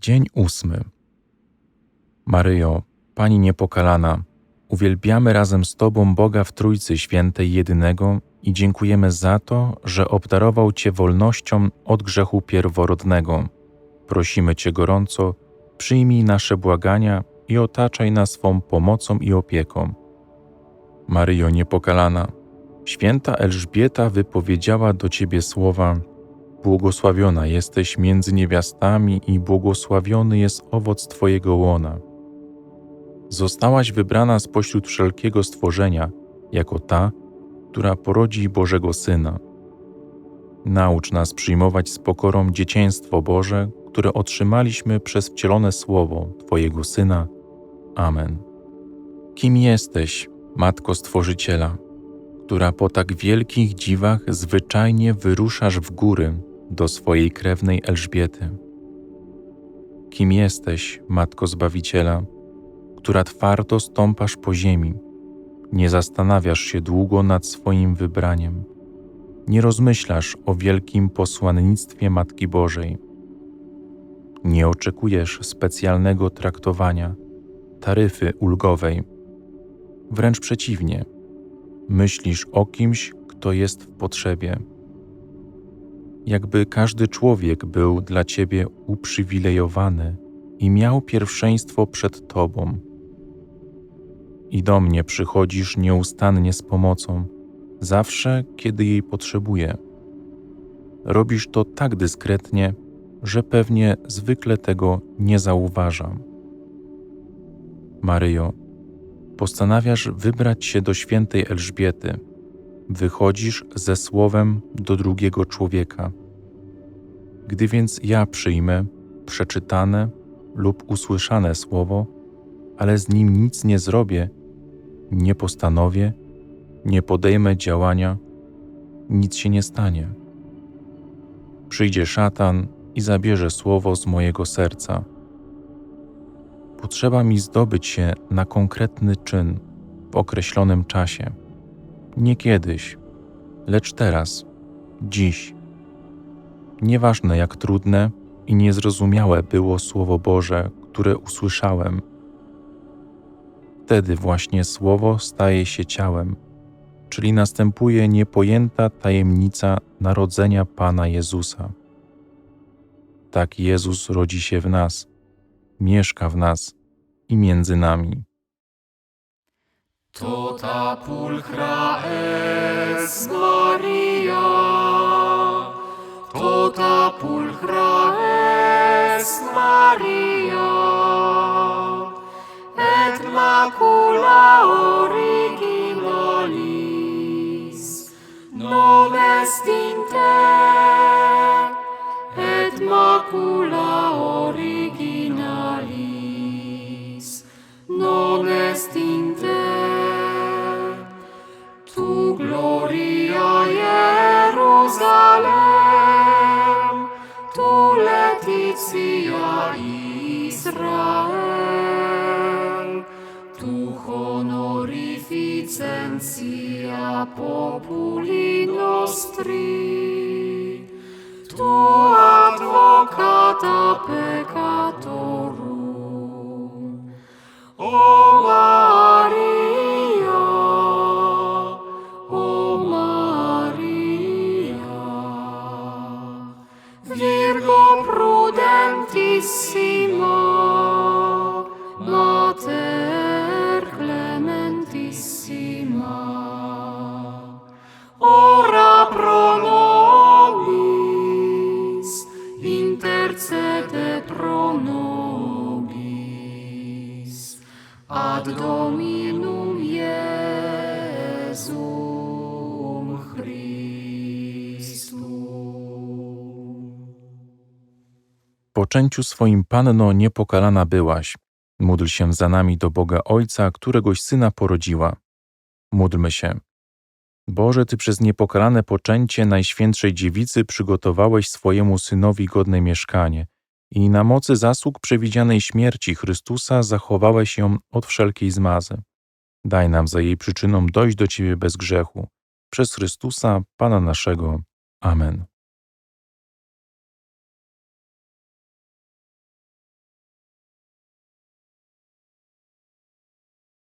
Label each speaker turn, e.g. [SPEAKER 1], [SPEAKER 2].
[SPEAKER 1] Dzień ósmy. Maryjo, Pani niepokalana, uwielbiamy razem z Tobą Boga w Trójcy Świętej Jedynego i dziękujemy za to, że obdarował Cię wolnością od grzechu pierworodnego. Prosimy Cię gorąco, przyjmij nasze błagania i otaczaj nas swą pomocą i opieką. Maryjo niepokalana, święta Elżbieta wypowiedziała do Ciebie słowa Błogosławiona jesteś między niewiastami i błogosławiony jest owoc Twojego łona. Zostałaś wybrana spośród wszelkiego stworzenia, jako ta, która porodzi Bożego Syna. Naucz nas przyjmować z pokorą dzieciństwo Boże, które otrzymaliśmy przez wcielone Słowo Twojego Syna. Amen. Kim jesteś, Matko Stworzyciela, która po tak wielkich dziwach zwyczajnie wyruszasz w góry do swojej krewnej Elżbiety? Kim jesteś, Matko Zbawiciela, która twardo stąpasz po ziemi, nie zastanawiasz się długo nad swoim wybraniem, nie rozmyślasz o wielkim posłannictwie Matki Bożej, nie oczekujesz specjalnego traktowania, taryfy ulgowej. Wręcz przeciwnie, myślisz o kimś, kto jest w potrzebie. Jakby każdy człowiek był dla ciebie uprzywilejowany i miał pierwszeństwo przed tobą. I do mnie przychodzisz nieustannie z pomocą, zawsze, kiedy jej potrzebuję. Robisz to tak dyskretnie, że pewnie zwykle tego nie zauważam. Maryjo, postanawiasz wybrać się do świętej Elżbiety. Wychodzisz ze słowem do drugiego człowieka. Gdy więc ja przyjmę przeczytane lub usłyszane słowo, ale z nim nic nie zrobię, nie postanowię, nie podejmę działania, nic się nie stanie. Przyjdzie szatan i zabierze słowo z mojego serca. Potrzeba mi zdobyć się na konkretny czyn w określonym czasie. Nie kiedyś, lecz teraz, dziś. Nieważne jak trudne i niezrozumiałe było Słowo Boże, które usłyszałem. Wtedy właśnie Słowo staje się ciałem, czyli następuje niepojęta tajemnica narodzenia Pana Jezusa. Tak Jezus rodzi się w nas, mieszka w nas i między nami.
[SPEAKER 2] Tota pulchra es Maria, Ota pulcra est Maria, et macula originalis, nomen stinte Israel, tu honorificentia populi nostri, tu advocata peccatorum. O Maria, O Maria, Virgo Gaudentissimo, Mater Clementissima, ora pro nobis, intercede pro nobis, ad Dominum
[SPEAKER 1] poczęciu swoim Panno niepokalana byłaś. Módl się za nami do Boga Ojca, któregoś Syna porodziła. Módlmy się. Boże, Ty przez niepokalane poczęcie Najświętszej Dziewicy przygotowałeś swojemu Synowi godne mieszkanie i na mocy zasług przewidzianej śmierci Chrystusa zachowałeś ją od wszelkiej zmazy. Daj nam za jej przyczyną dojść do Ciebie bez grzechu. Przez Chrystusa, Pana naszego. Amen.